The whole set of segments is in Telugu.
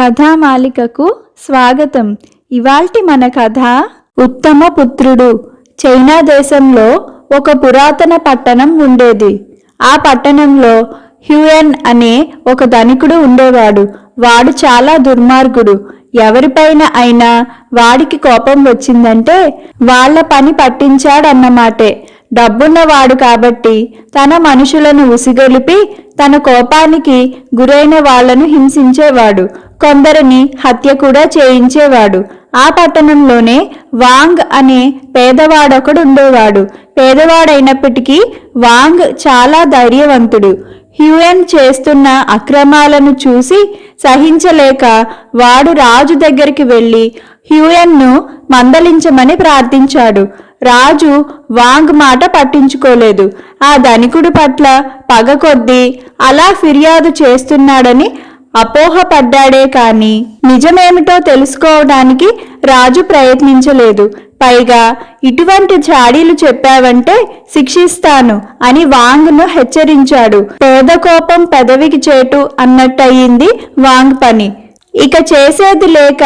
కథామాలికకు స్వాగతం. ఇవాల్టి మన కథ ఉత్తమ పుత్రుడు చైనా దేశంలో ఒక పురాతన పట్టణం ఉండేది. ఆ పట్టణంలో హ్యూయన్ అనే ఒక ధనికుడు ఉండేవాడు. వాడు చాలా దుర్మార్గుడు. ఎవరిపైన అయినా వాడికి కోపం వచ్చిందంటే వాళ్ళ పని పట్టించాడన్నమాటే డబ్బున్నవాడు కాబట్టి తన మనుషులను ఉసిగొలిపి తన కోపానికి గురైన వాళ్ళను హింసించేవాడు. కొందరిని హత్య కూడా చేయించేవాడు. ఆ పట్టణంలోనే వాంగ్ అనే పేదవాడొకడు ఉండేవాడు పేదవాడైనప్పటికీ వాంగ్ చాలా ధైర్యవంతుడు. హ్యూయన్ చేస్తున్న అక్రమాలను చూసి సహించలేక వాడు రాజు దగ్గరికి వెళ్ళి హ్యూయన్ను మందలించమని ప్రార్థించాడు. రాజు వాంగ్ మాట పట్టించుకోలేదు. ఆ ధనికుడి పట్ల పగ కొద్దీ అలా ఫిర్యాదు చేస్తున్నాడని అపోహపడ్డాడే కాని నిజమేమిటో తెలుసుకోవడానికి రాజు ప్రయత్నించలేదు. పైగా ఇటువంటి చాడీలు చెప్పావంటే శిక్షిస్తాను అని వాంగ్ను హెచ్చరించాడు. పేద కోపం పెదవికి చేటు అన్నట్టయింది వాంగ్ పని. ఇక చేసేది లేక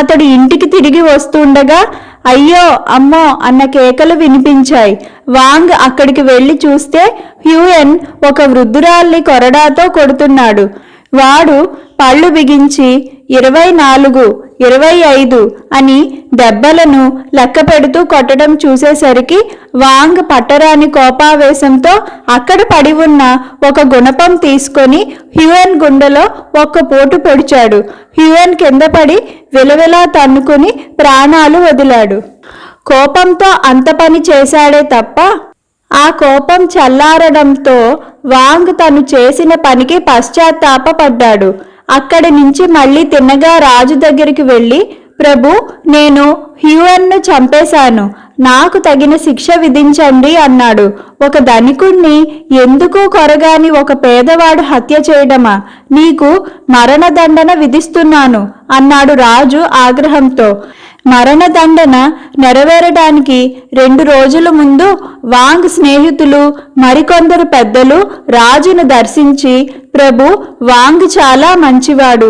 అతడు ఇంటికి తిరిగి వస్తుండగా అయ్యో అమ్మో అన్న కేకలు వినిపించాయి. వాంగ్ అక్కడికి వెళ్ళి చూస్తే హ్యూయన్ ఒక వృద్ధురాల్ని కొరడాతో కొడుతున్నాడు. వాడు పళ్ళు బిగించి ఇరవై నాలుగు ఇరవై ఐదు అని దెబ్బలను లెక్క పెడుతూ కొట్టడం చూసేసరికి వాంగ్ పట్టరాని కోపావేశంతో అక్కడ పడి ఉన్న ఒక గుణపం తీసుకొని హ్యూయన్ గుండెలో ఒక్క పోటు పొడిచాడు. హ్యూయన్ కింద పడి విలవిలా తన్నుకుని ప్రాణాలు వదిలాడు. కోపంతో అంత పని చేశాడే తప్ప ఆ కోపం చల్లారడంతో వాంగ్ తను చేసిన పనికి పశ్చాత్తాపపడ్డాడు. అక్కడి నుంచి మళ్ళీ తిన్నగా రాజు దగ్గరికి వెళ్ళి ప్రభు నేను హ్యూయన్ను చంపేశాను. నాకు తగిన శిక్ష విధించండి అన్నాడు. ఒక ధనికుణ్ణి ఎందుకు కొరగాని ఒక పేదవాడు హత్య చేయడమా? నీకు మరణదండన విధిస్తున్నాను అన్నాడు రాజు ఆగ్రహంతో. మరణదండన నెరవేరడానికి రెండు రోజుల ముందు వాంగ్ స్నేహితులు మరికొందరు పెద్దలు రాజును దర్శించి ప్రభు వాంగ్ చాలా మంచివాడు.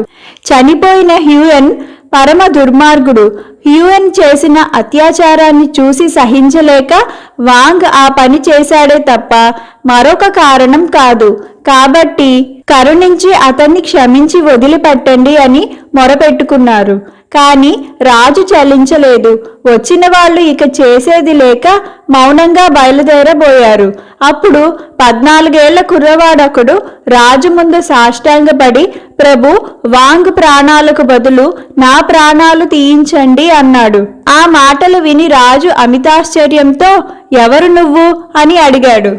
చనిపోయిన హ్యూయన్ పరమ దుర్మార్గుడు. హ్యూయన్ చేసిన అత్యాచారాన్ని చూసి సహించలేక వాంగ్ ఆ పని చేశాడే తప్ప మరొక కారణం కాదు. కాబట్టి కరుణించి అతన్ని క్షమించి వదిలిపెట్టండి అని మొరపెట్టుకున్నారు. కాని రాజు చలించలేదు. వచ్చిన వాళ్ళు ఇక చేసేది లేక మౌనంగా బయలుదేరబోయారు. అప్పుడు పద్నాలుగేళ్ళ కుర్రవాడొకడు రాజు ముందు సాష్టాంగపడి ప్రభు వాంగ్ ప్రాణాలకు బదులు నా ప్రాణాలు తీయించండి అన్నాడు. ఆ మాటలు విని రాజు అమితాశ్చర్యంతో ఎవరు నువ్వు? అని అడిగాడు.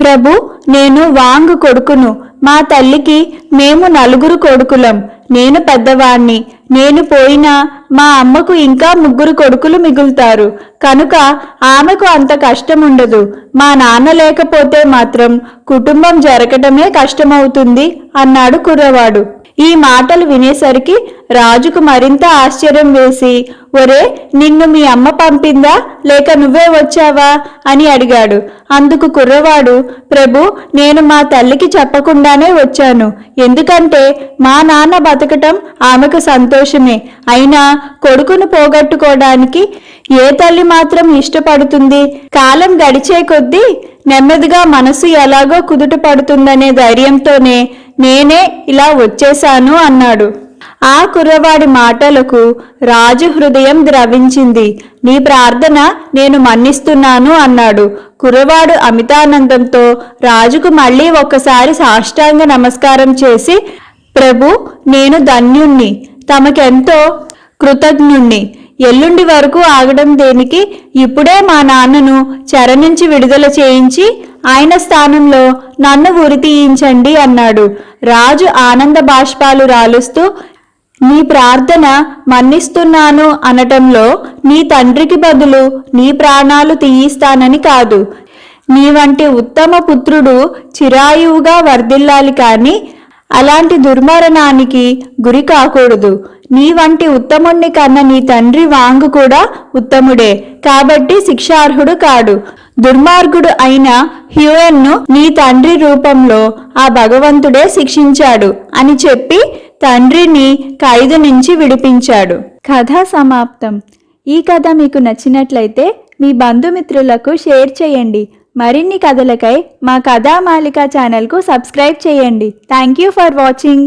ప్రభు నేను వాంగ్ కొడుకును. మా తల్లికి మేము నలుగురు కొడుకులం. నేను పెద్దవాణ్ణి. నేను పోయినా మా అమ్మకు ఇంకా ముగ్గురు కొడుకులు మిగులుతారు. కనుక ఆమెకు అంత కష్టం ఉండదు మా నాన్న లేకపోతే మాత్రం కుటుంబం జరగటమే కష్టమవుతుంది అన్నాడు కుర్రవాడు. ఈ మాటలు వినేసరికి రాజుకు మరింత ఆశ్చర్యం వేసి ఒరే నిన్ను మీ అమ్మ పంపిందా? లేక నువ్వే వచ్చావా? అని అడిగాడు. అందుకు కుర్రవాడు ప్రభు నేను మా తల్లికి చెప్పకుండానే వచ్చాను. ఎందుకంటే మా నాన్న బతకటం ఆమెకు సంతోషమే. అయినా కొడుకును పోగొట్టుకోవడానికి ఏ తల్లి మాత్రం ఇష్టపడుతుంది? కాలం గడిచే కొద్దీ నెమ్మదిగా మనసు ఎలాగో కుదుట పడుతుందనే ధైర్యంతోనే నేనే ఇలా వచ్చేశాను అన్నాడు. ఆ కుర్రవాడి మాటలకు రాజు హృదయం ద్రవించింది. నీ ప్రార్థన నేను మన్నిస్తున్నాను అన్నాడు. కుర్రవాడు అమితానందంతో రాజుకు మళ్ళీ ఒక్కసారి సాష్టాంగ నమస్కారం చేసి ప్రభు నేను ధన్యుణ్ణి. తమకెంతో కృతజ్ఞుణ్ణి. ఎల్లుండి వరకు ఆగడం దేనికి? ఇప్పుడే మా నాన్నను చెర నుంచి విడుదల చేయించి ఆయన స్థానంలో నన్ను ఉరి తీయించండి అన్నాడు. రాజు ఆనంద బాష్పాలు రాలుస్తూ నీ ప్రార్థన మన్నిస్తున్నాను అనటంలో నీ తండ్రికి బదులు నీ ప్రాణాలు తీయిస్తానని కాదు. నీ వంటి ఉత్తమ పుత్రుడు చిరాయువుగా వర్ధిల్లాలి కానీ అలాంటి దుర్మరణానికి గురి కాకూడదు. నీ వంటి ఉత్తముణ్ణి కన్న నీ తండ్రి వాంగు కూడా ఉత్తముడే. కాబట్టి శిక్షార్హుడు కాడు. దుర్మార్గుడు అయిన హ్యూయన్ను నీ తండ్రి రూపంలో ఆ భగవంతుడే శిక్షించాడు అని చెప్పి తండ్రిని ఖైదు నుంచి విడిపించాడు. కథ సమాప్తం. ఈ కథ మీకు నచ్చినట్లయితే మీ బంధుమిత్రులకు షేర్ చేయండి. మరిన్ని కథలకై మా కథామాలిక ఛానల్కు సబ్స్క్రైబ్ చేయండి. Thank you for watching